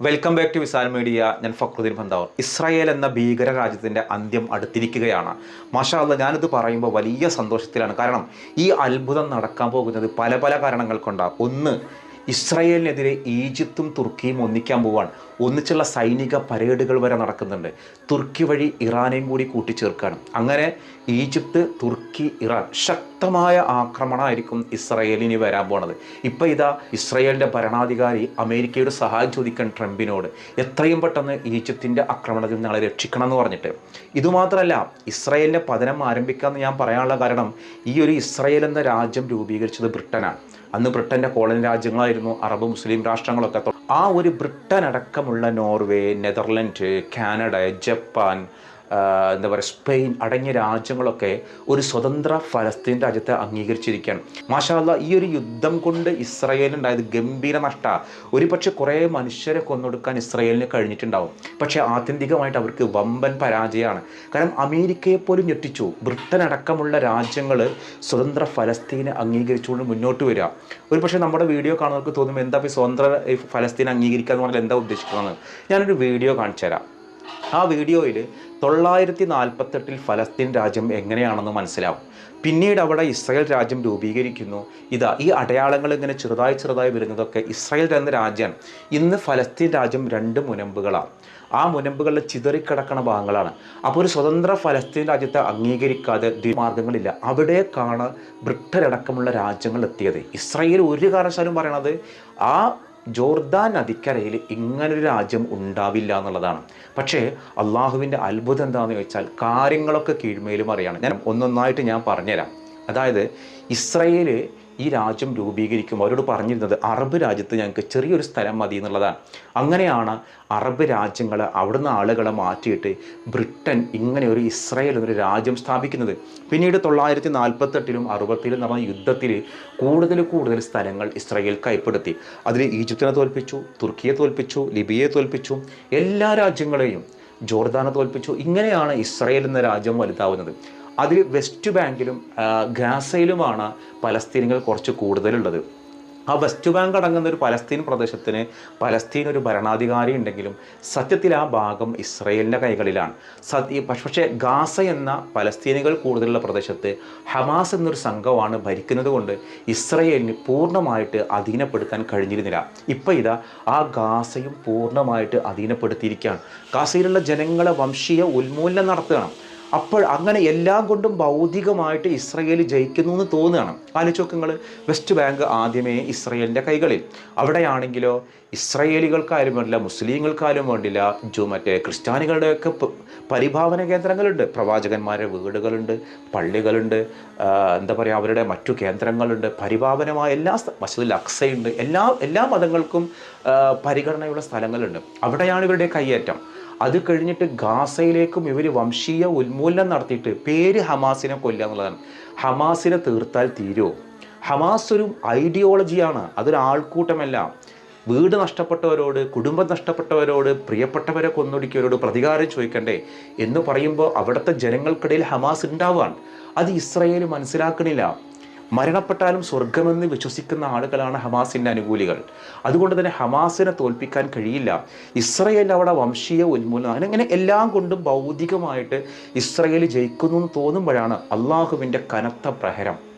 Welcome back to Visal media ഞാൻ Fakruddin ഭന്താവർ Israel എന്ന ഭീകര രാജ്യത്തിന്റെ അന്ത്യം അടുത്തിരിക്കുകയാണ്. മാഷാല്ല ഞാനിത് പറയുമ്പോൾ വലിയ സന്തോഷത്തിലാണ്. കാരണം ഈ അത്ഭുതം നടക്കാൻ പോകുന്നത് പല പല കാരണങ്ങൾ കൊണ്ടാണ് ഒന്ന് ഇസ്രായേലിനെതിരെ ഈജിപ്തും തുർക്കിയും ഒന്നിക്കാൻ പോവാൻ ഒന്നിച്ചുള്ള സൈനിക പരേഡുകൾ വരെ നടക്കുന്നുണ്ട്. തുർക്കി വഴി ഇറാനെയും കൂടി കൂട്ടിച്ചേർക്കാണ്. അങ്ങനെ ഈജിപ്ത് തുർക്കി ഇറാൻ ശക്തമായ ആക്രമണമായിരിക്കും ഇസ്രയേലിന് വരാൻ പോണത്. ഇപ്പം ഇതാ ഇസ്രയേലിന്റെ ഭരണാധികാരി അമേരിക്കയുടെ സഹായം ചോദിക്കാൻ ട്രംപിനോട് എത്രയും പെട്ടെന്ന് ഈജിപ്തിന്റെ ആക്രമണത്തിൽ ഞങ്ങളെ രക്ഷിക്കണം എന്ന് പറഞ്ഞിട്ട്. ഇതുമാത്രമല്ല ഇസ്രയേലിന്റെ പതനം ആരംഭിക്കാമെന്ന് ഞാൻ പറയാനുള്ള കാരണം ഈ ഒരു ഇസ്രയേൽ എന്ന രാജ്യം രൂപീകരിച്ചത് ബ്രിട്ടനാണ്. അന്ന് ബ്രിട്ടന്റെ കോളനി രാജ്യങ്ങളായിരുന്നു അറബ് മുസ്ലിം രാഷ്ട്രങ്ങളൊക്കെ. ആ ഒരു ബ്രിട്ടൻ അടക്കമുള്ള നോർവേ നെതർലൻഡ് കാനഡ ജപ്പാൻ എന്താ പറയുക സ്പെയിൻ അടങ്ങിയ രാജ്യങ്ങളൊക്കെ ഒരു സ്വതന്ത്ര ഫലസ്തീൻ രാജ്യത്തെ അംഗീകരിച്ചിരിക്കുകയാണ്. മാഷാല്ല ഈ ഒരു യുദ്ധം കൊണ്ട് ഇസ്രയേലിനുണ്ടായത് ഗംഭീര നഷ്ട. ഒരു പക്ഷെ കുറേ മനുഷ്യരെ കൊന്നൊടുക്കാൻ ഇസ്രയേലിന് കഴിഞ്ഞിട്ടുണ്ടാവും. പക്ഷേ ആത്യന്തികമായിട്ട് അവർക്ക് വമ്പൻ പരാജയമാണ്. കാരണം അമേരിക്കയെ പോലും ഞെട്ടിച്ചു. ബ്രിട്ടൻ അടക്കമുള്ള രാജ്യങ്ങൾ സ്വതന്ത്ര ഫലസ്തീനെ അംഗീകരിച്ചുകൊണ്ട് മുന്നോട്ട് വരിക. ഒരു പക്ഷേ നമ്മുടെ വീഡിയോ കാണുന്നവർക്ക് തോന്നും എന്താ ഈ സ്വതന്ത്ര ഫലസ്തീനെ അംഗീകരിക്കുക എന്ന് പറഞ്ഞാൽ എന്താ ഉദ്ദേശിക്കുന്നത്? ഞാനൊരു വീഡിയോ കാണിച്ചു തരാം ആ വീഡിയോയിൽ തൊള്ളായിരത്തി നാൽപ്പത്തെട്ടിൽ ഫലസ്തീൻ രാജ്യം എങ്ങനെയാണെന്ന് മനസ്സിലാവും. പിന്നീട് അവിടെ ഇസ്രായേൽ രാജ്യം രൂപീകരിക്കുന്നു. ഇതാ ഈ അടയാളങ്ങൾ ഇങ്ങനെ ചെറുതായി ചെറുതായി വരുന്നതൊക്കെ ഇസ്രായേൽ എന്ന രാജ്യമാണ് ഇന്ന് ഫലസ്തീൻ രാജ്യം രണ്ട് മുനമ്പുകളാണ്. ആ മുനമ്പുകളിൽ ചിതറിക്കിടക്കണ ഭാഗങ്ങളാണ്. അപ്പോൾ ഒരു സ്വതന്ത്ര ഫലസ്തീൻ രാജ്യത്തെ അംഗീകരിക്കാതെ മാർഗങ്ങളില്ല അവിടേക്കാണ് ബ്രിട്ടൻ അടക്കമുള്ള രാജ്യങ്ങൾ എത്തിയത്. ഇസ്രായേൽ ഒരു കാരണവശാലും പറയണത് ആ ജോർദാൻ നദിക്കരയിൽ ഇങ്ങനൊരു രാജ്യം ഉണ്ടാവില്ല എന്നുള്ളതാണ്. പക്ഷേ അള്ളാഹുവിന്റെ അത്ഭുതം എന്താണെന്ന് ചോദിച്ചാൽ കാര്യങ്ങളൊക്കെ കീഴ്മേലും അറിയാണ്. ഞാൻ ഒന്നൊന്നായിട്ട് ഞാൻ പറഞ്ഞുതരാം. അതായത് ഇസ്രയേൽ ഈ രാജ്യം രൂപീകരിക്കുമ്പോൾ അവരോട് പറഞ്ഞിരുന്നത് അറബ് രാജ്യത്ത് ഞങ്ങൾക്ക് ചെറിയൊരു സ്ഥലം മതി എന്നുള്ളതാണ്. അങ്ങനെയാണ് അറബ് രാജ്യങ്ങൾ അവിടുന്ന് ആളുകളെ മാറ്റിയിട്ട് ബ്രിട്ടൻ ഇങ്ങനെ ഒരു ഇസ്രായേൽ എന്നൊരു രാജ്യം സ്ഥാപിക്കുന്നത്. പിന്നീട് തൊള്ളായിരത്തി നാൽപ്പത്തെട്ടിലും അറുപത്തിലും നടന്ന യുദ്ധത്തിൽ കൂടുതൽ കൂടുതൽ സ്ഥലങ്ങൾ ഇസ്രായേൽ കൈപ്പെടുത്തി. അതിൽ ഈജിപ്തിനെ തോൽപ്പിച്ചു തുർക്കിയെ തോൽപ്പിച്ചു ലിബിയയെ തോൽപ്പിച്ചു എല്ലാ രാജ്യങ്ങളെയും ജോർദാനെ തോൽപ്പിച്ചു. ഇങ്ങനെയാണ് ഇസ്രായേൽ എന്ന രാജ്യം വലുതാവുന്നത്. അതിൽ വെസ്റ്റ് ബാങ്കിലും ഗാസയിലുമാണ് പലസ്തീനികൾ കുറച്ച് കൂടുതലുള്ളത്. ആ വെസ്റ്റ് ബാങ്ക് അടങ്ങുന്ന ഒരു പലസ്തീൻ പ്രദേശത്തിന് പലസ്തീൻ ഒരു ഭരണാധികാരി ഉണ്ടെങ്കിലും സത്യത്തിൽ ആ ഭാഗം ഇസ്രയേലിന്റെ കൈകളിലാണ്. സത്യ പക്ഷേ ഗാസ എന്ന പലസ്തീനികൾ കൂടുതലുള്ള പ്രദേശത്ത് ഹമാസ് എന്നൊരു സംഘമാണ് ഭരിക്കുന്നത് കൊണ്ട് ഇസ്രയേലിന് പൂർണമായിട്ട് അധീനപ്പെടുത്താൻ കഴിഞ്ഞിരുന്നില്ല. ഇപ്പം ഇതാ ആ ഗാസയും പൂർണമായിട്ട് അധീനപ്പെടുത്തിയിരിക്കുകയാണ്. ഗാസയിലുള്ള ജനങ്ങളെ വംശീയ ഉന്മൂലനം നടത്തുകയാണ്. അപ്പോൾ അങ്ങനെ എല്ലാം കൊണ്ടും ഭൗതികമായിട്ട് ഇസ്രയേൽ ജയിക്കുന്നു എന്ന് തോന്നുകയാണ്. ആലോചിച്ചോക്കങ്ങൾ വെസ്റ്റ് ബാങ്ക് ആദ്യമേ ഇസ്രയേലിന്റെ കൈകളിൽ. അവിടെയാണെങ്കിലോ ഇസ്രയേലികൾക്കാരും വേണ്ടില്ല മുസ്ലിങ്ങൾക്കാരും വേണ്ടില്ല ജു മറ്റേ ക്രിസ്ത്യാനികളുടെയൊക്കെ പരിഭാവന കേന്ദ്രങ്ങളുണ്ട്. പ്രവാചകന്മാരുടെ വീടുകളുണ്ട് പള്ളികളുണ്ട് എന്താ പറയുക അവരുടെ മറ്റു കേന്ദ്രങ്ങളുണ്ട്. പരിഭാവനമായ എല്ലാ മസ്ജിദിൽ അക്സയുണ്ട്. എല്ലാ എല്ലാ മതങ്ങൾക്കും പരിഗണനയുള്ള സ്ഥലങ്ങളുണ്ട്. അവിടെയാണ് ഇവരുടെ കയ്യേറ്റം. അത് കഴിഞ്ഞിട്ട് ഗാസയിലേക്കും ഇവർ വംശീയ ഉന്മൂലനം നടത്തിയിട്ട് പേര് ഹമാസിനെ കൊല്ലുക എന്നുള്ളതാണ്. ഹമാസിനെ തീർത്താൽ തീരുമോ ഹമാസ് ഒരു ഐഡിയോളജിയാണ്. അതൊരു ആൾക്കൂട്ടമല്ല. വീട് നഷ്ടപ്പെട്ടവരോട് കുടുംബം നഷ്ടപ്പെട്ടവരോട് പ്രിയപ്പെട്ടവരെ കൊന്നൊടുക്കിയവരോട് പ്രതികാരം ചോദിക്കണ്ടേ എന്ന് പറയുമ്പോൾ അവിടുത്തെ ജനങ്ങൾക്കിടയിൽ ഹമാസ് ഉണ്ടാവുകയാണ്. അത് ഇസ്രയേൽ മനസ്സിലാക്കണില്ല. മരണപ്പെട്ടാലും സ്വർഗമെന്ന് വിശ്വസിക്കുന്ന ആളുകളാണ് ഹമാസിന്റെ അനുകൂലികൾ. അതുകൊണ്ട് തന്നെ ഹമാസിനെ തോൽപ്പിക്കാൻ കഴിയില്ല. ഇസ്രയേൽ അവിടെ വംശീയ ഉന്മൂലനം അങ്ങനെ എല്ലാം കൊണ്ടും ഭൗതികമായിട്ട് ഇസ്രയേൽ ജയിക്കുന്നു എന്ന് തോന്നുമ്പോഴാണ് അള്ളാഹുവിന്റെ കനത്ത പ്രഹരം.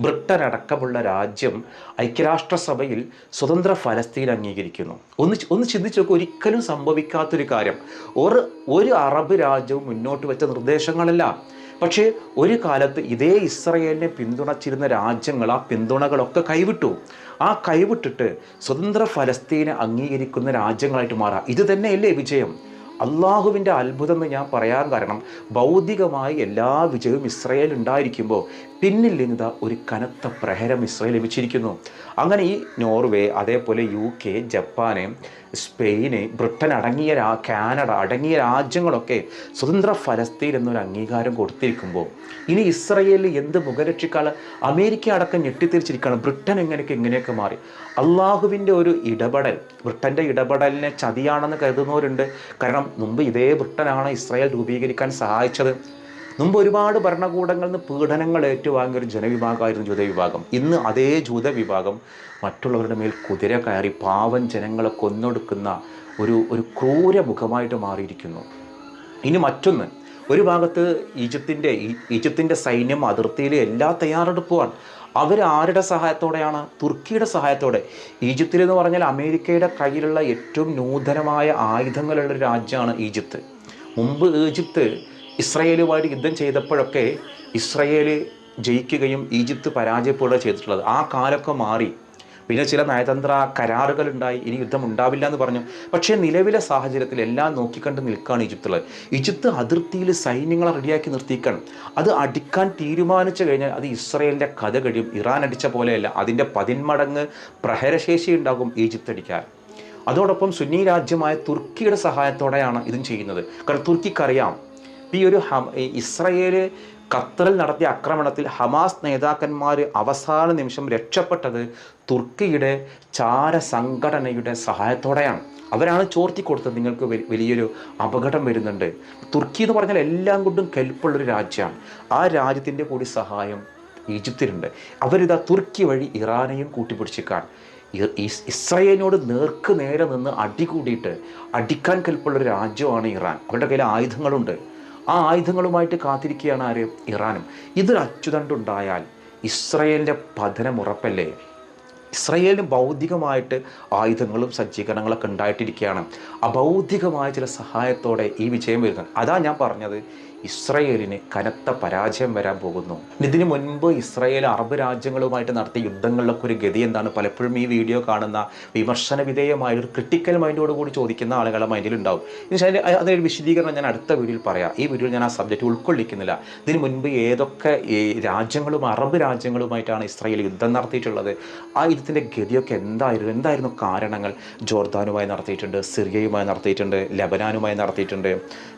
ബ്രിട്ടൻ അടക്കമുള്ള രാജ്യം ഐക്യരാഷ്ട്രസഭയിൽ സ്വതന്ത്ര ഫലസ്തീൻ അംഗീകരിക്കുന്നു. ഒന്ന് ഒന്ന് ചിന്തിച്ചു നോക്കുക ഒരിക്കലും സംഭവിക്കാത്തൊരു കാര്യം. ഒരു ഒരു അറബ് രാജ്യവും മുന്നോട്ട് വെച്ച നിർദ്ദേശങ്ങളല്ല. പക്ഷേ ഒരു കാലത്ത് ഇതേ ഇസ്രയേലിനെ പിന്തുണച്ചിരുന്ന രാജ്യങ്ങൾ ആ പിന്തുണകളൊക്കെ കൈവിട്ടു. ആ കൈവിട്ടിട്ട് സ്വതന്ത്ര ഫലസ്തീനെ അംഗീകരിക്കുന്ന രാജ്യങ്ങളായിട്ട് മാറാം. ഇത് തന്നെയല്ലേ വിജയം. അള്ളാഹുവിന്റെ അത്ഭുതം എന്ന് ഞാൻ പറയാൻ കാരണം ഭൗതികമായി എല്ലാ വിജയവും ഇസ്രയേൽ ഉണ്ടായിരിക്കുമ്പോൾ പിന്നിൽ നിന്ന് ഒരു കനത്ത പ്രഹരം ഇസ്രയേൽ ലഭിച്ചിരിക്കുന്നു. അങ്ങനെ ഈ നോർവേ അതേപോലെ U K Japan Spain Britain അടങ്ങിയ കാനഡ അടങ്ങിയ രാജ്യങ്ങളൊക്കെ സ്വതന്ത്ര ഫലസ്തീൻ എന്നൊരു അംഗീകാരം കൊടുത്തിരിക്കുമ്പോൾ ഇനി ഇസ്രയേലിൽ എന്ത് മുഖരക്ഷിക്കാൾ അമേരിക്ക അടക്കം ഞെട്ടിത്തിരിച്ചിരിക്കുകയാണ്. ബ്രിട്ടൻ എങ്ങനെയൊക്കെ ഇങ്ങനെയൊക്കെ മാറി. അള്ളാഹുവിന്റെ ഒരു ഇടപെടൽ ബ്രിട്ടന്റെ ഇടപെടലിനെ ചതിയാണെന്ന് കരുതുന്നവരുണ്ട്. കാരണം മുമ്പ് ഇതേ ബ്രിട്ടനാണ് ഇസ്രായേൽ രൂപീകരിക്കാൻ സഹായിച്ചത്. മുമ്പ് ഒരുപാട് ഭരണകൂടങ്ങളിൽ നിന്ന് പീഡനങ്ങൾ ഏറ്റുവാങ്ങിയ ഒരു ജനവിഭാഗമായിരുന്നു ജൂത വിഭാഗം ഇന്ന് അതേ ജൂത വിഭാഗം മറ്റുള്ളവരുടെ മേൽ കുതിര കയറി പാവൻ ജനങ്ങളെ കൊന്നൊടുക്കുന്ന ഒരു ഒരു ക്രൂര മുഖമായിട്ട് മാറിയിരിക്കുന്നു. ഇനി മറ്റൊന്ന് ഒരു ഭാഗത്ത് ഈജിപ്തിന്റെ ഈജിപ്തിന്റെ സൈന്യം അതിർത്തിയിലെ എല്ലാ തയ്യാറെടുപ്പുമാണ്. അവർ ആരുടെ സഹായത്തോടെയാണ്? തുർക്കിയുടെ സഹായത്തോടെ. ഈജിപ്തിൽ എന്ന് പറഞ്ഞാൽ അമേരിക്കയുടെ കയ്യിലുള്ള ഏറ്റവും നൂതനമായ ആയുധങ്ങളുള്ള രാജ്യമാണ് ഈജിപ്ത്. മുമ്പ് ഈജിപ്ത് ഇസ്രയേലുമായിട്ട് യുദ്ധം ചെയ്തപ്പോഴൊക്കെ ഇസ്രയേൽ ജയിക്കുകയും ഈജിപ്ത് പരാജയപ്പെടുകയും ചെയ്തിട്ടുള്ളത്. ആ കാലമൊക്കെ മാറി. പിന്നെ ചില നയതന്ത്ര കരാറുകൾ ഉണ്ടായി ഇനി യുദ്ധം ഉണ്ടാവില്ല എന്ന് പറഞ്ഞു. പക്ഷേ നിലവിലെ സാഹചര്യത്തിൽ എല്ലാം നോക്കിക്കണ്ട് നിൽക്കുകയാണ് ഈജിപ്തുള്ളത്. ഈജിപ്ത് അതിർത്തിയിൽ സൈന്യങ്ങളെ റെഡിയാക്കി നിർത്തിക്കണം അത് അടിക്കാൻ തീരുമാനിച്ചു കഴിഞ്ഞാൽ അത് ഇസ്രയേലിന്റെ കഥ കഴിയും. ഇറാൻ അടിച്ച പോലെയല്ല. അതിന്റെ പതിന്മടങ്ങ് പ്രഹരശേഷി ഉണ്ടാകും ഈജിപ്ത് അടിക്കാൻ. അതോടൊപ്പം സുന്നി രാജ്യമായ തുർക്കിയുടെ സഹായത്തോടെയാണ് ഇതും ചെയ്യുന്നത്. കാരണം തുർക്കിക്കറിയാം. ഈ ഒരു ഇസ്രയേൽ ഖത്തറിൽ നടത്തിയ ആക്രമണത്തിൽ ഹമാസ് നേതാക്കന്മാർ അവസാന നിമിഷം രക്ഷപ്പെട്ടത് തുർക്കിയുടെ ചാര സംഘടനയുടെ സഹായത്തോടെയാണ്. അവരാണ് ചോർത്തി കൊടുത്തത്. നിങ്ങൾക്ക് വലിയൊരു അപകടം വരുന്നുണ്ട്. തുർക്കി എന്ന് പറഞ്ഞാൽ എല്ലാം കൊണ്ടും കെൽപ്പുള്ളൊരു രാജ്യമാണ്. ആ രാജ്യത്തിന്റെ കൂടി സഹായം ഈജിപ്തിലുണ്ട്. അവരിതാ തുർക്കി വഴി ഇറാനെയും കൂട്ടിപ്പിടിച്ചിക്കാൻ ഇസ്രയേലിനോട് നേർക്ക് നേരെ നിന്ന് അടി കൂടിയിട്ട് അടിക്കാൻ കെൽപ്പുള്ളൊരു രാജ്യമാണ് ഇറാൻ. അവരുടെ കയ്യിൽ ആയുധങ്ങളുണ്ട്. ആ ആയുധങ്ങളുമായിട്ട് കാത്തിരിക്കുകയാണ് ആര്? ഇറാനും. ഇതൊരു അച്ചുതണ്ടുണ്ടായാൽ ഇസ്രയേലിന്റെ പതനം ഉറപ്പല്ലേ? ഇസ്രയേലിന് ഭൗതികമായിട്ട് ആയുധങ്ങളും സജ്ജീകരണങ്ങളൊക്കെ ഉണ്ടായിട്ടിരിക്കുകയാണ്. അഭൗതികമായ ചില സഹായത്തോടെ ഈ വിജയം വരുന്നത് അതാ ഞാൻ പറഞ്ഞത്. ഇസ്രയേലിന് കനത്ത പരാജയം വരാൻ പോകുന്നു. ഇതിനു മുൻപ് ഇസ്രയേൽ അറബ് രാജ്യങ്ങളുമായിട്ട് നടത്തിയ യുദ്ധങ്ങളിലൊക്കെ ഒരു ഗതി എന്താണ്? പലപ്പോഴും ഈ വീഡിയോ കാണുന്ന വിമർശന വിധേയമായ ഒരു ക്രിട്ടിക്കൽ മൈൻഡോട് കൂടി ചോദിക്കുന്ന ആളുകളെ മൈൻഡിൽ ഉണ്ടാവും. എന്നുവെച്ചാൽ അതിനൊരു വിശദീകരണം ഞാൻ അടുത്ത വീഡിയോയിൽ പറയാം. ഈ വീഡിയോയിൽ ഞാൻ ആ സബ്ജക്റ്റ് ഉൾക്കൊള്ളിക്കുന്നില്ല. ഇതിനു മുൻപ് ഏതൊക്കെ ഈ രാജ്യങ്ങളും അറബ് രാജ്യങ്ങളുമായിട്ടാണ് ഇസ്രയേൽ യുദ്ധം നടത്തിയിട്ടുള്ളത്? ആ യുദ്ധത്തിന്റെ ഗതിയൊക്കെ എന്തായിരുന്നു? എന്തായിരുന്നു കാരണങ്ങൾ? ജോർദാനുമായി നടത്തിയിട്ടുണ്ട് സിറിയയുമായി നടത്തിയിട്ടുണ്ട് ലബനാനുമായി നടത്തിയിട്ടുണ്ട്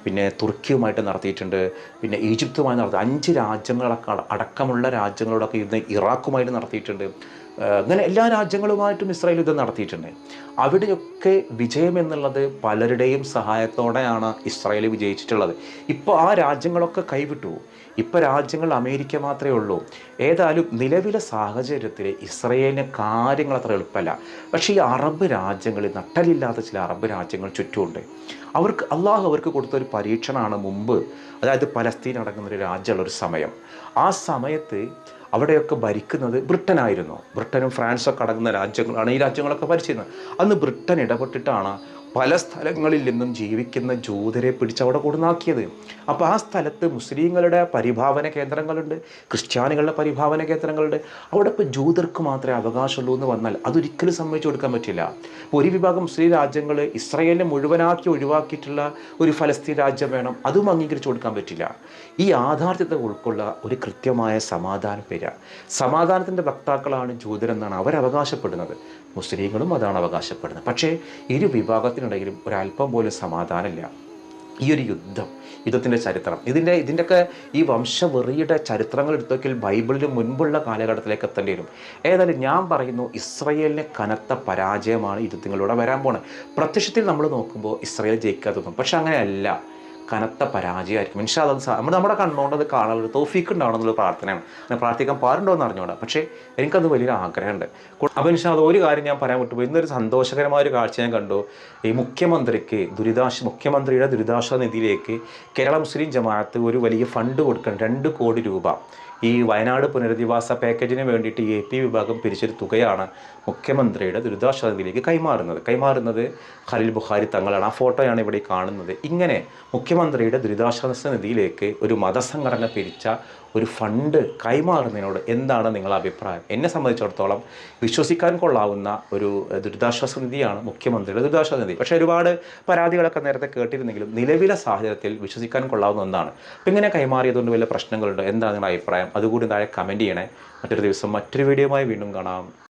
പിന്നെ തുർക്കിയുമായിട്ട് നടത്തിയിട്ടുണ്ട്. പിന്നെ ഈജിപ്തുമായി നടത്തി അഞ്ച് രാജ്യങ്ങളൊക്കെ അടക്കമുള്ള രാജ്യങ്ങളോടൊക്കെ യുദ്ധം ഇറാഖുമായിട്ട് നടത്തിയിട്ടുണ്ട്. അങ്ങനെ എല്ലാ രാജ്യങ്ങളുമായിട്ടും ഇസ്രായേൽ യുദ്ധം നടത്തിയിട്ടുണ്ട്. അവിടെയൊക്കെ വിജയം എന്നുള്ളത് പലരുടെയും സഹായത്തോടെയാണ് ഇസ്രായേൽ വിജയിച്ചിട്ടുള്ളത്. ഇപ്പോൾ ആ രാജ്യങ്ങളൊക്കെ കൈവിട്ടു. ഇപ്പോൾ രാജ്യങ്ങൾ അമേരിക്ക മാത്രമേ ഉള്ളൂ. ഏതായാലും നിലവിലെ സാഹചര്യത്തിൽ ഇസ്രയേലിന് കാര്യങ്ങൾ അത്ര എളുപ്പമല്ല. പക്ഷേ ഈ അറബ് രാജ്യങ്ങളിൽ നട്ടലില്ലാത്ത ചില അറബ് രാജ്യങ്ങൾ ചുറ്റുമുണ്ട്. അവർക്ക് അള്ളാഹു അവർക്ക് കൊടുത്ത ഒരു പരീക്ഷണമാണ് മുമ്പ്. അതായത് പലസ്തീൻ അടങ്ങുന്ന ഒരു രാജ്യമുള്ള ഒരു സമയം. ആ സമയത്ത് അവിടെയൊക്കെ ഭരിക്കുന്നത് ബ്രിട്ടനായിരുന്നു. ബ്രിട്ടനും ഫ്രാൻസൊക്കെ അടങ്ങുന്ന രാജ്യങ്ങളാണ് ഈ രാജ്യങ്ങളൊക്കെ ഭരിച്ചിരുന്നത്. അന്ന് ബ്രിട്ടൻ ഇടപെട്ടിട്ടാണ് പല സ്ഥലങ്ങളിൽ നിന്നും ജീവിക്കുന്ന ജൂതരെ പിടിച്ച് അവിടെ കൊടുന്നാക്കിയത്. അപ്പോൾ ആ സ്ഥലത്ത് മുസ്ലിങ്ങളുടെ പരിഭാവന കേന്ദ്രങ്ങളുണ്ട് ക്രിസ്ത്യാനികളുടെ പരിഭാവന കേന്ദ്രങ്ങളുണ്ട്. അവിടെ ഇപ്പോൾ ജൂതർക്ക് മാത്രമേ അവകാശമുള്ളൂ എന്ന് വന്നാൽ അതൊരിക്കലും സമ്മതിച്ചു കൊടുക്കാൻ പറ്റില്ല. ഒരു വിഭാഗം മുസ്ലിം രാജ്യങ്ങൾ ഇസ്രയേലിനെ മുഴുവനാക്കി ഒഴിവാക്കിയിട്ടുള്ള ഒരു ഫലസ്തീൻ രാജ്യം വേണം. അതും അംഗീകരിച്ചു കൊടുക്കാൻ പറ്റില്ല. ഈ യാഥാർത്ഥ്യത്തെ ഉൾക്കൊള്ള ഒരു കൃത്യമായ സമാധാന പേര സമാധാനത്തിന്റെ വക്താക്കളാണ് ജൂതരെന്നാണ് അവർ മുസ്ലിങ്ങളും അതാണ് അവകാശപ്പെടുന്നത്. പക്ഷേ ഇരു വിഭാഗത്തിനിടയിലും ഒരല്പം പോലും സമാധാനമില്ല. ഈ ഒരു യുദ്ധം യുദ്ധത്തിന്റെ ചരിത്രം ഇതിന്റെ ഇതിന്റെയൊക്കെ ഈ വംശവെറിയുടെ ചരിത്രങ്ങൾ എടുത്തൊക്കെ ബൈബിളിന് മുൻപുള്ള കാലഘട്ടത്തിലേക്ക് എത്തേണ്ടി വരും. ഏതായാലും ഞാൻ പറയുന്നു ഇസ്രയേലിന് കനത്ത പരാജയമാണ് യുദ്ധത്തിങ്ങളിലൂടെ വരാൻ പോണത്. പ്രത്യക്ഷത്തിൽ നമ്മൾ നോക്കുമ്പോൾ ഇസ്രയേൽ ജയിക്കാതെ തോന്നും പക്ഷെ അങ്ങനെയല്ല. കനത്ത പരാജയമായിരിക്കും. ഇൻഷാ അത് നമ്മൾ നമ്മുടെ കണ്ണുകൊണ്ട് അത് കാണാനുള്ള തോഫീക്ക് ഉണ്ടാവണം എന്നുള്ള പ്രാർത്ഥനയാണ്. ഞാൻ പ്രാർത്ഥിക്കാൻ പാടുണ്ടോ എന്ന് അറിഞ്ഞോടാ പക്ഷേ എനിക്കത് വലിയൊരു ആഗ്രഹമുണ്ട്. അപ്പോൾ ഇൻഷാ അത് ഒരു കാര്യം ഞാൻ പറയാൻ വിട്ടുപോയി. ഇന്നൊരു സന്തോഷകരമായ ഒരു കാഴ്ച ഞാൻ കണ്ടു. ഈ മുഖ്യമന്ത്രിക്ക് ദുരിതാശ മുഖ്യമന്ത്രിയുടെ ദുരിതാശ്വാസ നിധിയിലേക്ക് കേരള മുസ്ലിം ജമാഅത്ത് ഒരു വലിയ ഫണ്ട് കൊടുക്കണം. രണ്ട് കോടി രൂപ. ഈ വയനാട് പുനരധിവാസ പാക്കേജിന് വേണ്ടിയിട്ട് എ പി വിഭാഗം പിരിച്ചൊരു തുകയാണ് മുഖ്യമന്ത്രിയുടെ ദുരിതാശ്വാസ നിധിയിലേക്ക് കൈമാറുന്നത്. കൈമാറുന്നത് ഖലീൽ ബുഖാരി തങ്ങളാണ്. ആ ഫോട്ടോയാണ് ഇവിടെ കാണുന്നത്. ഇങ്ങനെ മുഖ്യമന്ത്രിയുടെ ദുരിതാശ്വാസ നിധിയിലേക്ക് ഒരു മതസംഘടന പിരിച്ച ഒരു ഫണ്ട് കൈമാറുന്നതിനോട് എന്താണ് നിങ്ങളുടെ അഭിപ്രായം? എന്നെ സംബന്ധിച്ചിടത്തോളം വിശ്വസിക്കാൻ കൊള്ളാവുന്ന ഒരു ദുരിതാശ്വാസ നിധിയാണ് മുഖ്യമന്ത്രിയുടെ ദുരിതാശ്വാസ നിധി. പക്ഷേ ഒരുപാട് പരാതികളൊക്കെ നേരത്തെ കേട്ടിരുന്നെങ്കിലും നിലവിലെ സാഹചര്യത്തിൽ വിശ്വസിക്കാൻ കൊള്ളാവുന്ന ഒന്നാണ്. അപ്പം ഇങ്ങനെ കൈമാറിയതുകൊണ്ട് വലിയ പ്രശ്നങ്ങളുണ്ട്? എന്താണ് നിങ്ങളുടെ അഭിപ്രായം? അതുകൂടി താഴെ കമന്റ് ചെയ്യണേ. മറ്റൊരു ദിവസം മറ്റൊരു വീഡിയോയുമായി വീണ്ടും കാണാം.